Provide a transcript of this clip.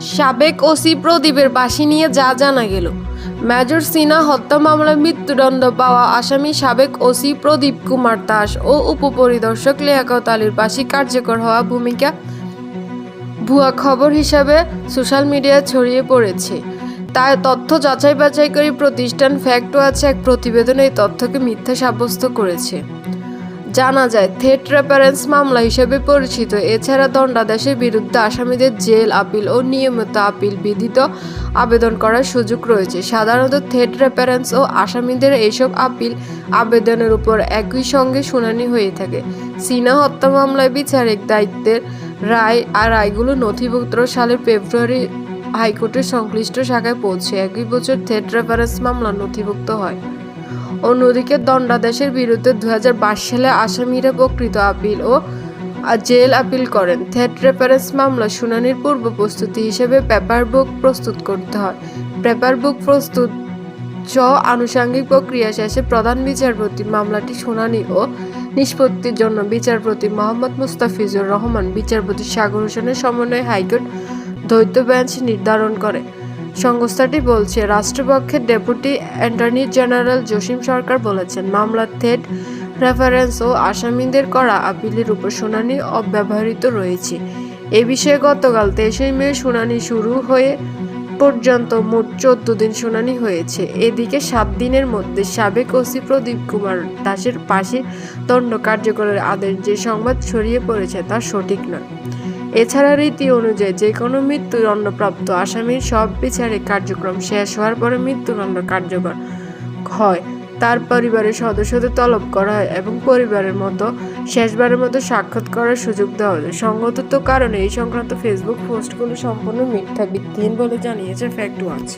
সাবেক ওসি প্রদীপের বাসি নিয়ে যা জানা গেল। মেজর সিনা হত্যা মামলায় মৃত্যুদণ্ড পাওয়া আসামি সাবেক ওসি প্রদীপ কুমার দাস ও উপপরিদর্শক লিয়াকত আলীর বাসি কার্যকর হওয়া ভূমিকা ভুয়া খবর হিসাবে সোশ্যাল মিডিয়ায় ছড়িয়ে পড়েছে। তাই তথ্য যাচাই বাছাই করে প্রতিষ্ঠান ফ্যাক্ট আছে এক প্রতিবেদনে এই তথ্যকে মিথ্যা সাব্যস্ত করেছে। জানা যায় থেট রেফারেন্স মামলা হিসেবে পরিচিত। এছাড়া দণ্ডাদেশের বিরুদ্ধে আসামিদের জেল, আপিল ও নিয়মিত আপিল বিধিত আবেদন করার সুযোগ রয়েছে। সাধারণত থেট রেফারেন্স ও আসামিদের এইসব আপিল আবেদনের উপর একই সঙ্গে শুনানি হয়ে থাকে। সিনা হত্যা মামলায় বিচারিক দায়িত্বের রায় আর রায়গুলো নথিভুক্ত সালের ফেব্রুয়ারি হাইকোর্টের সংশ্লিষ্ট শাখায় পৌঁছে। একই বছর থেট রেফারেন্স মামলা নথিভুক্ত হয়। অন্যদিকে দণ্ডাদেশের বিরুদ্ধে দু সালে আসামিরা প্রকৃত আপিল ও জেল আপিল করেন। থেট রেফারেন্স মামলা শুনানির পূর্ব প্রস্তুতি হিসেবে পেপার বুক প্রস্তুত করতে হয়। পেপার বুক প্রস্তুত চ আনুষঙ্গিক প্রক্রিয়া শেষে প্রধান বিচারপতি মামলাটি শুনানি ও নিষ্পত্তির জন্য বিচারপতি মোহাম্মদ মুস্তাফিজুর রহমান, বিচারপতি সাগর হোসেনের সমন্বয়ে হাইকোর্ট দ্বৈত বেঞ্চ নির্ধারণ করে। সংস্থাটি বলছে, রাষ্ট্রপক্ষের deputy attorney general Jasim Sarkar বলেছেন, মামলার থেট রেফারেন্স ও আসামিদের করা আপিলের উপর শুনানি অব্যবহৃত রয়েছে। এ বিষয়ে গতকাল তেইশে মে শুনানি শুরু হয়ে পর্যন্ত মোট চোদ্দ দিন শুনানি হয়েছে। এদিকে সাত দিনের মধ্যে সাবেক ওসি প্রদীপ কুমার দাসের পাশে দণ্ড কার্যকরের আদেশ যে সংবাদ ছড়িয়ে পড়েছে তা সঠিক নয়। এছাড়া রীতি অনুযায়ী যে কোনো মৃত্যুদণ্ডপ্রাপ্ত আসামির সব বিচারিক কার্যক্রম শেষ হওয়ার পরে মৃত্যুদণ্ড কার্যকর হয়। তার পরিবারের সদস্যদের তলব করা হয় এবং পরিবারের মতো শেষবারের মতো সাক্ষাৎ করার সুযোগ দেওয়া হয়। সঙ্গত কারণে এই সংক্রান্ত ফেসবুক পোস্টগুলো সম্পূর্ণ মিথ্যা ভিত্তিহীন বলে জানিয়েছে ফ্যাক্ট ওয়াচ।